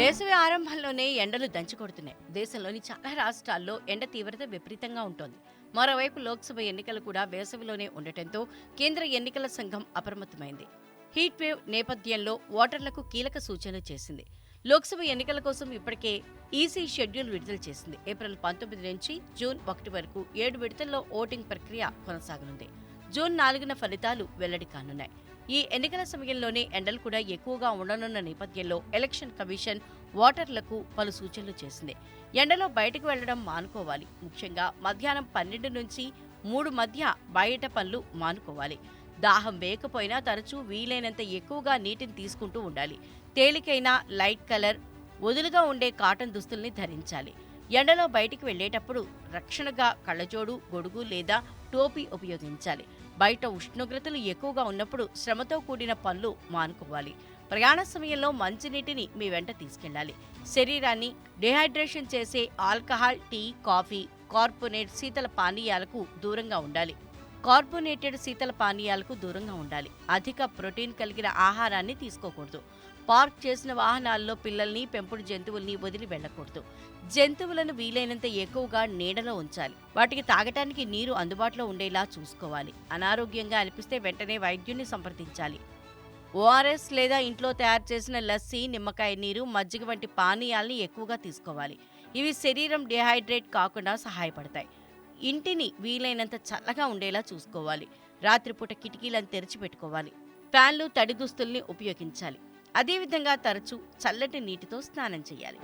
వేసవి ఆరంభంలోనే ఎండలు దంచుకొడుతున్నాయి దేశంలోని చాలా రాష్ట్రాల్లో ఎండ తీవ్రత విపరీతంగా ఉంటోంది. మరోవైపు లోక్సభ ఎన్నికలు కూడా వేసవిలోనే ఉండటంతో కేంద్ర ఎన్నికల సంఘం అప్రమత్తమైంది. హీట్ వేవ్ నేపథ్యంలో ఓటర్లకు కీలక సూచనలు చేసింది. లోక్సభ ఎన్నికల కోసం ఇప్పటికే ఈసీ షెడ్యూల్ విడుదల చేసింది. ఏప్రిల్ పంతొమ్మిది నుంచి జూన్ ఒకటి వరకు ఏడు విడతల్లో ఓటింగ్ ప్రక్రియ కొనసాగనుంది. జూన్ నాలుగున ఫలితాలు వెల్లడి కానున్నాయి. ఈ ఎన్నికల సమయంలోనే ఎండలు కూడా ఎక్కువగా ఉండనున్న నేపథ్యంలో ఎలక్షన్ కమిషన్ ఓటర్లకు పలు సూచనలు చేసింది. ఎండలో బయటకు వెళ్ళడం మానుకోవాలి. ముఖ్యంగా మధ్యాహ్నం పన్నెండు నుంచి మూడు మధ్య బయట పనులు మానుకోవాలి. దాహం వేయకపోయినా తరచూ వీలైనంత ఎక్కువగా నీటిని తీసుకుంటూ ఉండాలి. తేలికైన లైట్ కలర్ వదులుగా ఉండే కాటన్ దుస్తుల్ని ధరించాలి. ఎండలో బయటికి వెళ్ళేటప్పుడు రక్షణగా కళ్ళజోడు గొడుగు లేదా టోపీ ఉపయోగించాలి. బయట ఉష్ణోగ్రతలు ఎక్కువగా ఉన్నప్పుడు శ్రమతో కూడిన పనులు మానుకోవాలి. ప్రయాణ సమయంలో మంచినీటిని మీ వెంట తీసుకెళ్ళాలి. శరీరాన్ని డిహైడ్రేషన్ చేసే ఆల్కహాల్ టీ కాఫీ కార్పొనేట్ శీతల పానీయాలకు దూరంగా ఉండాలి. కార్బోనేటెడ్ శీతల పానీయాలకు దూరంగా ఉండాలి. అధిక ప్రోటీన్ కలిగిన ఆహారాన్ని తీసుకోకూడదు. పార్క్ చేసిన వాహనాల్లో పిల్లల్ని పెంపుడు జంతువుల్ని వదిలి వెళ్ళకూడదు. జంతువులను వీలైనంత ఎక్కువగా నీడలో ఉంచాలి. వాటికి తాగటానికి నీరు అందుబాటులో ఉండేలా చూసుకోవాలి. అనారోగ్యంగా అనిపిస్తే వెంటనే వైద్యుని సంప్రదించాలి. ఓఆర్ఎస్ లేదా ఇంట్లో తయారు చేసిన లస్సీ నిమ్మకాయ నీరు మజ్జిగ వంటి పానీయాల్ని ఎక్కువగా తీసుకోవాలి. ఇవి శరీరం డిహైడ్రేట్ కాకుండా సహాయపడతాయి. ఇంటిని వీలైనంత చల్లగా ఉండేలా చూసుకోవాలి. రాత్రిపూట కిటికీలను తెరిచిపెట్టుకోవాలి. ఫ్యాన్లు తడి దుస్తుల్ని ఉపయోగించాలి. అదేవిధంగా తరచూ చల్లటి నీటితో స్నానం చేయాలి.